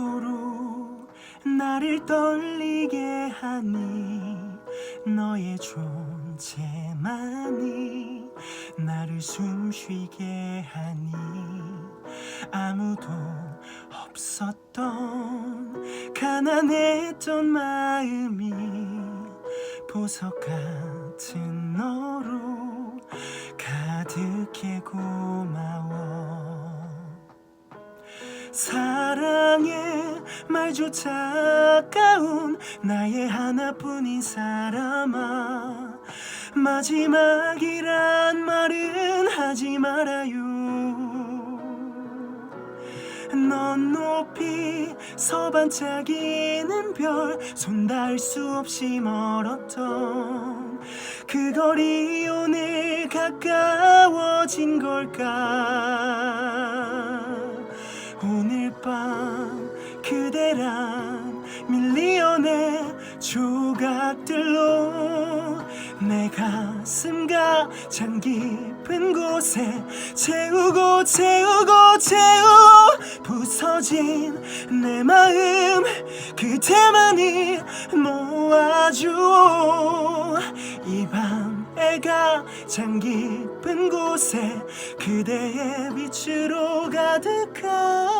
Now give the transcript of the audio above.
그토록 나를 떨리게 하니 너의 존재만이 나를 숨쉬게 하니 아무도 없었던 가난했던 마음이 보석 같은 너로 가득해 고마워. 사 랑의 말조차 아까운 나의 하나뿐인 사람아. 마지막이란 말은 하지 말아요. 넌 높이 서 반짝이는 별 손 닿을 수 없이 멀었던 그 거리 오늘 가까워진 걸까 오늘 밤 그대란 밀리언의 조각들로 내 가슴 가장 깊은 곳에 채우고 채우고 채워 부서진 내 마음 그대만이 모아줘 이 밤의 가장 깊은 곳에 그대의 빛으로 가득하게